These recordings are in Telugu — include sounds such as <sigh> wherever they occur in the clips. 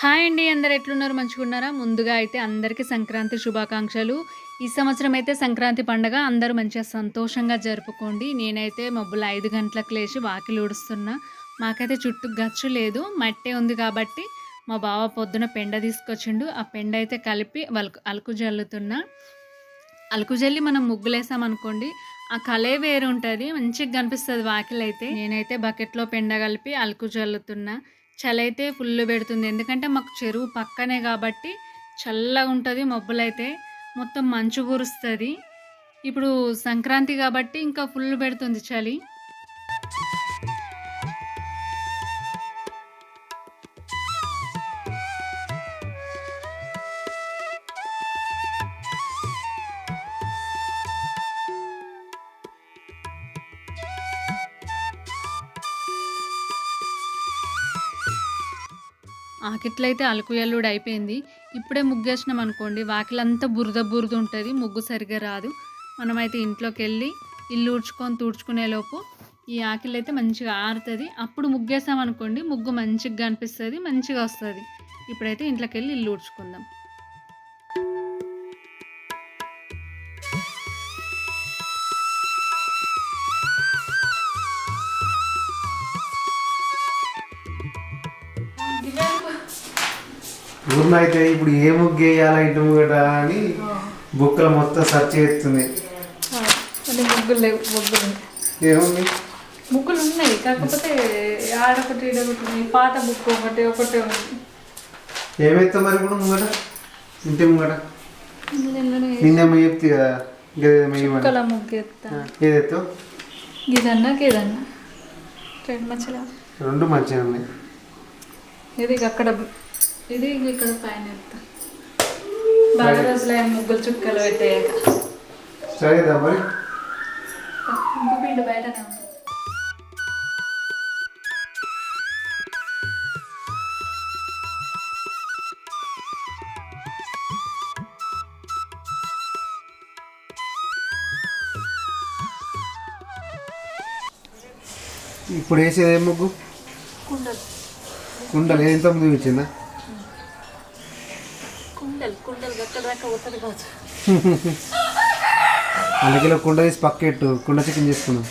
హాయ్ అండి అందరు ఎట్లున్నారు? మంచిగున్నారా? ముందుగా అయితే అందరికీ సంక్రాంతి శుభాకాంక్షలు. ఈ సంవత్సరం అయితే సంక్రాంతి పండగ అందరూ మంచిగా సంతోషంగా జరుపుకోండి. నేనైతే మబ్బులు ఐదు గంటలకు లేచి వాకిలు ఊడుస్తున్నా. మాకైతే చుట్టూ గచ్చు లేదు మట్టే ఉంది కాబట్టి మా బావ పొద్దున పెండ తీసుకొచ్చిండు. ఆ పెండ అయితే కలిపి వలకు అలుకు జల్లుతున్నా. అలుకు జల్లి మనం ముగ్గులేసాం అనుకోండి ఆ కలే వేరు ఉంటుంది మంచిగా కనిపిస్తుంది వాకిలైతే. అయితే నేనైతే బకెట్లో పెండ కలిపి అలుకు జల్లుతున్నా. చలి అయితే ఫుల్ పెడుతుంది. ఎందుకంటే మాకు చెరువు పక్కనే కాబట్టి చల్లగా ఉంటుంది మబ్బులైతే. మొత్తం మంచు కురుస్తుంది. ఇప్పుడు సంక్రాంతి కాబట్టి ఇంకా ఫుల్ పెడుతుంది చలి. ఆకిట్లయితే అలుకు ఎల్లుడు అయిపోయింది ఇప్పుడే ముగ్గేసినాం అనుకోండి వాకిలంతా బురద బురద ఉంటుంది ముగ్గు సరిగ్గా రాదు. మనమైతే ఇంట్లోకి వెళ్ళి ఇల్లు ఊడ్చుకొని తుడుచుకునే లోపు ఈ ఆకిల్ అయితే మంచిగా ఆరుతుంది. అప్పుడు ముగ్గేసాం అనుకోండి ముగ్గు మంచిగా కనిపిస్తుంది మంచిగా వస్తుంది. ఇప్పుడైతే ఇంట్లోకి వెళ్ళి ఇల్లు ఊడ్చుకుందాం. ఊర్లో అయితే ఇప్పుడు ఏ ముగ్గు వేయాలా ఇంటి ముగ్గట అని బుక్కలు మొత్తం సెర్చ్ చేస్తుంది. ముగ్గులు లేవు ముగ్గులు ఏముంది? ముగ్గులు ఉన్నాయి కాకపోతే ఆడొకటి ఉన్నాయి. పాత బుక్ ఒకటి ఒకటే ఉంది. ఏమైతే మరి ఇప్పుడు ముంగట? ఇంటి ముంగట? నిన్నేమో చెప్తే కదా గదేమో ముగ్గు ఏదైతే గిదన్నా. రెండు మంచిగా రెండు మంచిగా ఉన్నాయి. ఇది అక్కడ ఇది ఇక్కడ పైన బాగా రోజులైన ముగ్గులు చుక్కలు పెట్టాక సరేదా మరి? ముగ్గు పిండి బయటనే ఉంది. ఇప్పుడు వేసేది ఏ ముగ్గు? కుండలు. కుండలు. ఎంత ముందు ఇచ్చిందా కుండలు కుండలు దాకా పోతుంది కావచ్చు. అందుకే కుండ తీసి పక్కెట్టు కుండ చికెన్ చేసుకున్నాం.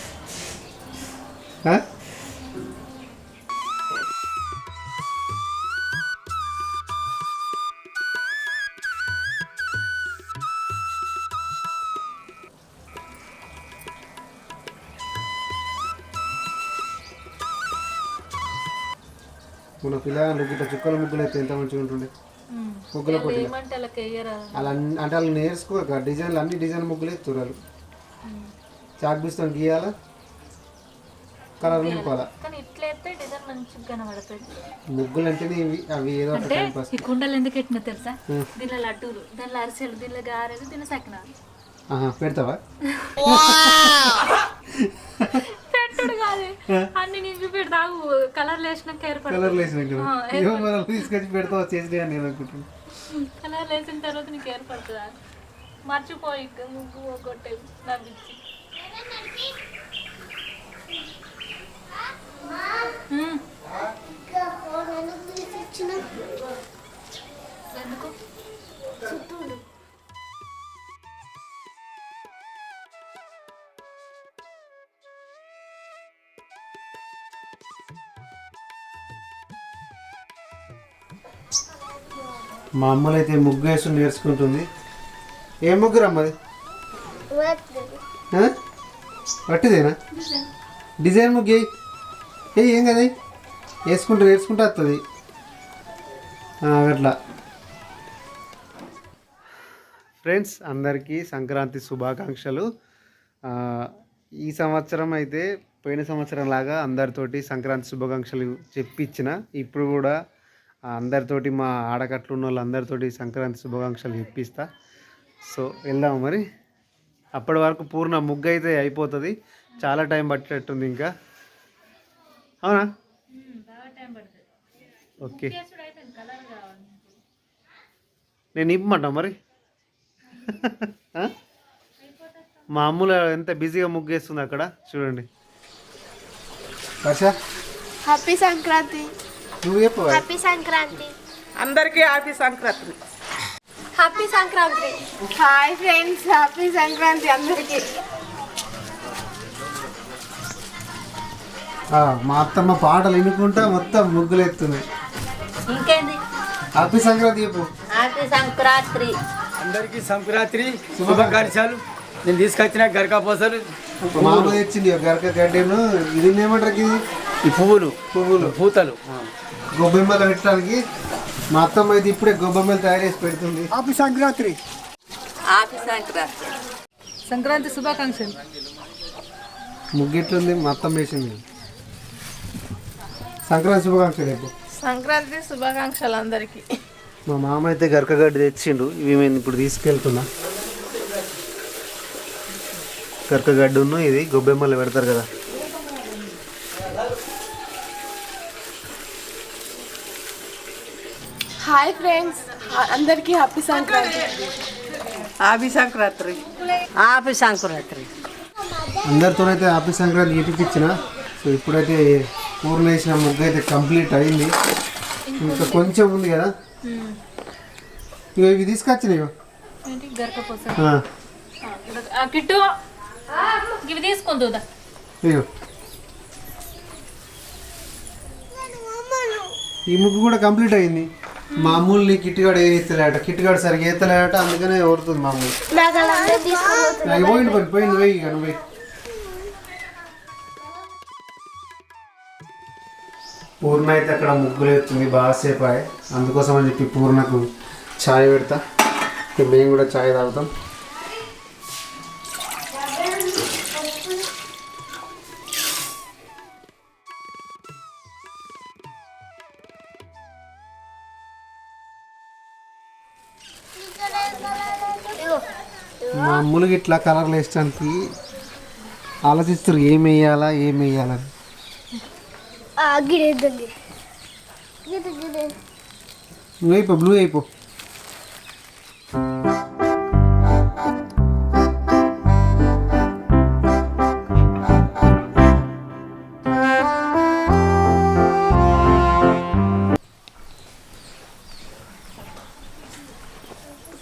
మన పిల్లలు గిట్ట చుక్కల ముగ్గులు అయితే ఎంత మంచిగా ఉంటుండే ముగ్గుల పొట్టి ఏమంటే అలా అంటే వాళ్ళు నేర్చుకోక డిజైన్లు అన్ని డిజైన్ ముగ్గులే తురాలు చాక్ పీస్తో గీయాలా? కలర్ నింపాలా? కానీ ఇట్లా అయితే డిజైన్ మంచిగా కనబడుతుంది ముగ్గులు అంటేనే ఇవి అవి ఏదో ఒక అంటే టైం పాస్ ఈ కుండలు ఎందుకు ఎట్టినా తెలుసా. దీనిలో లడ్డూలు దీనిలో అరిసెలు దీనిలో గారెలు దీనిలో సకినాలు ఆహా పెడతావా? పెట్టుడు కాదు. అన్ని నింపి పెడతావు కలర్లు వేసినాక ఏర్పడు కలర్ మనం తీసుకొచ్చి పెడతావా చేసినా నేను అనుకుంటున్నాను కలర్లు వేసిన తర్వాత నీకు ఏర్పడుతుందా మర్చిపోయి ముగ్గు ఒకటే నవ్వించి. ఎందుకు? మా అమ్మలు అయితే ముగ్గు వేసి నేర్చుకుంటుంది. ఏ ముగ్గు రమ్మది ఆ? వట్టిదేనా? డిజైన్ ముగ్గు. ఏయ్ ఏం కదా? వేసుకుంటూ నేర్చుకుంటూ వస్తుంది అట్లా. ఫ్రెండ్స్ అందరికీ సంక్రాంతి శుభాకాంక్షలు. ఈ సంవత్సరం అయితే పోయిన సంవత్సరం లాగా అందరితోటి సంక్రాంతి శుభాకాంక్షలు చెప్పించిన ఇప్పుడు కూడా అందరితోటి మా ఆడకట్లు ఉన్న వాళ్ళందరితోటి సంక్రాంతి శుభాకాంక్షలు చెప్పిస్తా సో వెళ్దాం మరి. అప్పటి వరకు పూర్ణ ముగ్గు అయితే అయిపోతుంది. చాలా టైం పట్టేటట్టుంది ఇంకా. అవునా? ఓకే. నేను ఇప్పమంటా మరి? మా అమ్ముల ఎంత బిజీగా ముగ్గేస్తుంది అక్కడ? చూడండి. హ్యాపీ సంక్రాంతి. నువ్వు చెప్పు హ్యాపీ సంక్రాంతి అందరికీ happy Sankranti happy Sankranti hi friends happy Sankranti అందరికి. ఆ, మా అత్తమ్మ పాటలు వినుకుంటా మొత్తం ముగ్గులు ఎత్తుంది ఇంకేంది? హ్యాపీ సంక్రాంతి చెప్పు. హ్యాపీ సంక్రాంతి అందరికీ సంక్రాంతి శుభాకాంక్షలు నేను తీసుకొచ్చిన గరకా పోసలు. మా అమ్మ తెచ్చింది గరక గడ్డను. ఇది ఏమంటారు ఇది ఈ పువ్వులు. పువ్వులు. పూతలు. గొబ్బెమ్మలు పెట్టడానికి మా అత్తమ్మ అయితే ఇప్పుడే గొబ్బెమ్మలు తయారు చేసి పెడుతుంది. హ్యాపీ సంక్రాంతి హ్యాపీ సంక్రాంతి సంక్రాంతి శుభాకాంక్షలు ముగ్గిట్లుంది మా అత్తమ్మ వేసింది సంక్రాంతి శుభాకాంక్షలు రేపు. సంక్రాంతి శుభాకాంక్షలు అందరికి మా మామ అయితే గరకగడ్డి తెచ్చిండు. ఇవి నేను ఇప్పుడు తీసుకెళ్తున్నా. గరకగడ్డును ఇది గొబ్బెమ్మలు పెడతారు కదా. హాయ్ ఫ్రెండ్స్ అందరికి happy Sankranti. Happy Sankranti. Happy Sankranti. అందరితోనైతే happy Sankranti ఇప్పించిన సో ఇప్పుడైతే పూర్ణ వేసిన ముగ్గు అయితే కంప్లీట్ అయింది. ఇంకా కొంచెం ఉంది కదా? ఇగో ఇవి తీసుకొచ్చినాయి కిట్టు. ఇవి ఇగో. ఈ ముగ్గు కూడా కంప్లీట్ అయింది. మామూలు కిట్టుగాడు ఏం ఎత్తలేట కిట్టుగాడు సరిగ్గా ఎత్తలేట అందుకనే ఓడుతుంది మామూలు. నాకు పోయింది పోయింది పోయి ఇక నువ్వు. పోయి పూర్ణ అయితే అక్కడ ముగ్గులు ఎత్తుంది బాగాసేపు అయ్యి అందుకోసం అని చెప్పి పూర్ణకు ఛాయ్ పెడతా. మేము కూడా ఛాయ్ తాగుతాం. మామూలుగా ఇట్లా కలర్లు వేసడానికి ఆలోచిస్తారు ఏం వేయాలా ఏం వేయాలని నువ్వు అయిపో బ్లూ అయిపో.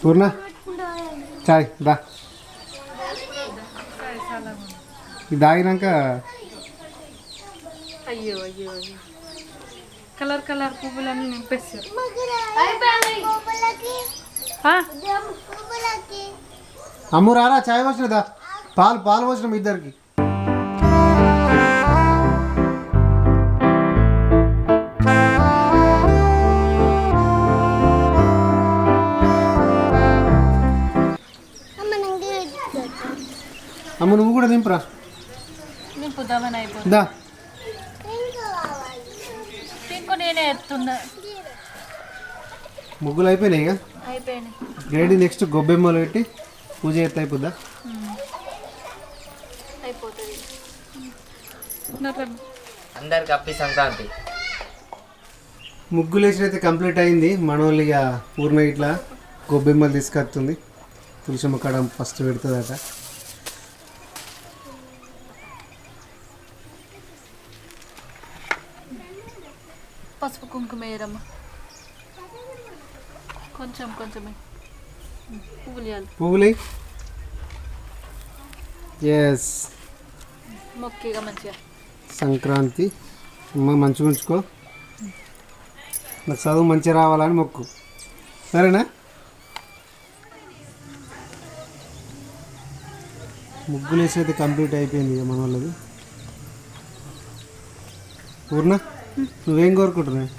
పూర్ణ? చాయ్ దా. ఇది తాగినాక అయ్యో అయ్యో అయ్యో. కలర్ కలర్ పువ్వులన్నీ నింపేస్తారు ఆ, అమ్ము రారా చాయ్ వచ్చినదా పాలు పాలు వచ్చినాం ఇద్దరికి. కూడా దింపురా. నింపుదామని అయిపోతుంది దా. పింకు నేనే ఎత్తున్నా. ముగ్గులు అయిపోయినాయి ఇక. అయిపోయినాయి. గ్రేడీ నెక్స్ట్ గొబ్బెమ్మలు పెట్టి పూజ ఎత్త అయిపోద్దా? అయిపోతుంది. అందరికి హ్యాపీ సంక్రాంతి. ముగ్గులు వేసిన అయితే కంప్లీట్ అయింది. మనోళ్ళు ఇక పూర్ణ ఇట్లా గొబ్బెమ్మలు తీసుకొస్తుంది. తులసమ్మ కాడ ఫస్ట్ పెడుతుందట. కుంకుమ వేయరమ్మ కొంచెం కొంచెమే పువ్వులు ఇవ్వాలి పువ్వులు ఎస్ మొక్కిగా మంచిగా సంక్రాంతి అమ్మ మంచిగా ఉంచుకో నాకు చదువు మంచిగా రావాలని మొక్కు సరేనా ముగ్గులు వేసి అయితే కంప్లీట్ అయిపోయింది ఇక మన వాళ్ళది పూర్ణ నువ్వేం కోరుకుంటున్నావు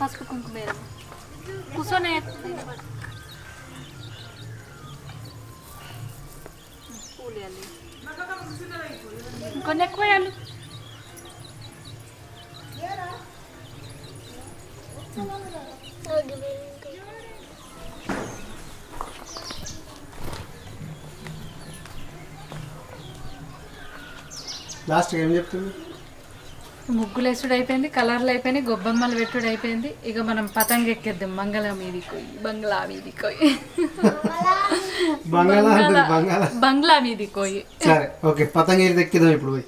పసుపు కుంకుమ కూర్చొని ఇంకొన్ని ఎక్కువ వేయాలి లాస్ట్ ఏం చెప్తుంది ముగ్గులు వేసుడు అయిపోయింది కలర్లు అయిపోయినాయి గొబ్బెమ్మలు పెట్టుడు అయిపోయింది ఇక మనం పతంగ ఎక్కేద్దాం మంగళ మీది కొయ్యి బంగ్లా మీది కొయ్యి బంగ్లా. మీది కొయ్యి సరే ఓకే పతంగ ఎక్కిద్దాం ఇప్పుడు పోయి.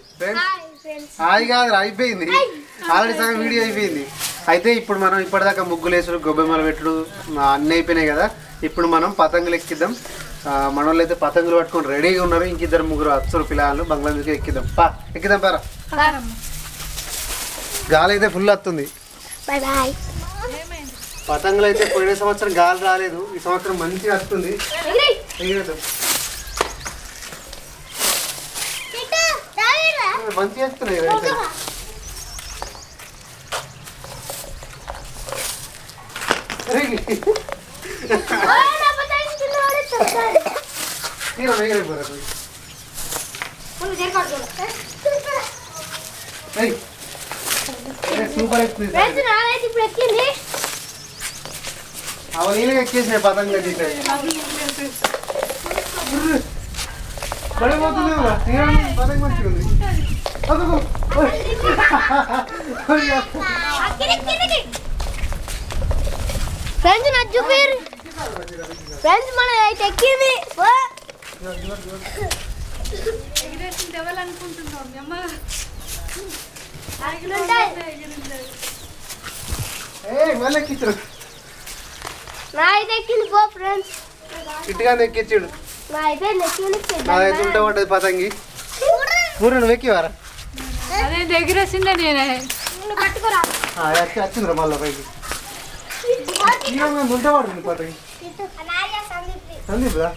హాయ్ కాదు అయిపోయింది. ఆల్రెడీ సగం వీడియో అయిపోయింది. అయితే ఇప్పుడు మనం ఇప్పటిదాకా ముగ్గులు వేసుడు గొబ్బెమ్మలు పెట్టుడు అన్నీ అయిపోయినాయి కదా. ఇప్పుడు మనం పతంగులు ఎక్కిద్దాం ఆ, మన వాళ్ళు అయితే పతంగులు పట్టుకొని రెడీగా ఉన్నారు. ఇంకిద్దరు ముగ్గురు అచ్చరు పిల్లలు బంగ్లాదేశ్కి ఎక్కిద్దాం. పా ఎక్కిద్దాం పారా. గాలి అయితే ఫుల్ వస్తుంది. బాయ్ బాయ్ పతంగులు అయితే పోయిన సంవత్సరం గాలి రాలేదు ఈ సంవత్సరం మంచిగా వస్తుంది. మంచిగా వస్తున్నాయి ఇవైతే. సూపర్ ఎక్కుతుంది ఇప్పుడు ఎక్కింది అవ నీళ్ళకి ఎక్కేసినాయి పతంగులు తీసాయి పడిపోతుంది కదా, తీరానికి పతంగి మంచిగా ఉంది అదుగో. ఓయ్. ఓయ్. ఫ్రెండ్స్ నాకు చూపిరు ఫ్రెండ్స్ మన అయితే ఎక్కింది ఓ. ఏయ్, మళ్ళీ ఎక్కించుడు నా అయితే ఎక్కింది పో ఫ్రెండ్స్ ఇటుగా ఎక్కించుడు నా అయితే ఎక్కింది నాదైతే ఉంటా పడ్డది పతంగి. పూరి నువ్వు ఎక్కివారా అదే నేనే. పట్టుకోరా. ఆ, ఎక్కి వచ్చిందిరా మళ్ళీ పైకి. ఉంటా పడుతుంది పతంగి. సందీప్. రా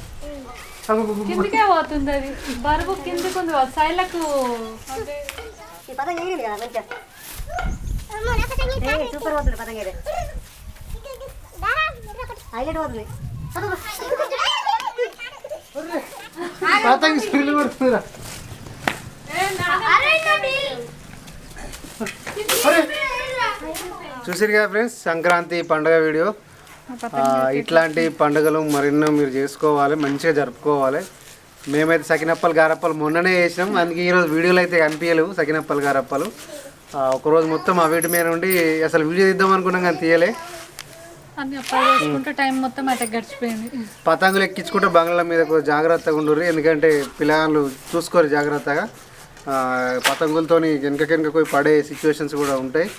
కిందికే పోతుంది అది. బరువు కిందికి ఉంది సైలకు సూపర్ పోతుంది పతంగి అయితే హైలైట్ పోతుంది పతంగి స్పీడ్ పడుతుందిరా. చూసారు కదా ఫ్రెండ్స్ సంక్రాంతి పండుగ వీడియో. ఇట్లాంటి పండుగలు మరెన్నో మీరు చేసుకోవాలి మంచిగా జరుపుకోవాలి. మేమైతే సకినప్పలు గారప్పలు మొన్ననే చేసినాం. అందుకే ఈరోజు వీడియోలు అయితే కనిపించలేవు సకినప్పలు గారప్పలు. ఒకరోజు మొత్తం ఆ వీటి మీద ఉండి అసలు వీడియో తీద్దాం అనుకున్నాం కానీ తీయలే. టైం మొత్తం అట గడిచిపోయింది. పతంగులు ఎక్కించుకుంటే బంగ్లా మీద జాగ్రత్తగా ఉండరు ఎందుకంటే పిల్లలు చూసుకోరు జాగ్రత్తగా. ఆ, పతంగులతోని వెనక వెనక పోయి పడే సిచ్యువేషన్స్ కూడా ఉంటాయి.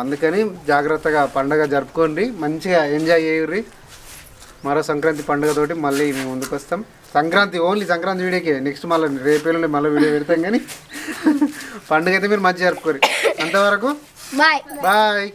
అందుకని జాగ్రత్తగా పండగ జరుపుకోండి. మంచిగా ఎంజాయ్ చేయర్రి. మరో సంక్రాంతి పండుగతోటి మళ్ళీ మేము ముందుకు వస్తాం సంక్రాంతి ఓన్లీ సంక్రాంతి వీడియోకి. నెక్స్ట్ మళ్ళీ రేపేళ్ళు మళ్ళీ వీడియో పెడతాం కానీ <laughs> పండుగ అయితే మీరు మంచిగా జరుపుకోరు. అంతవరకు బాయ్. బాయ్.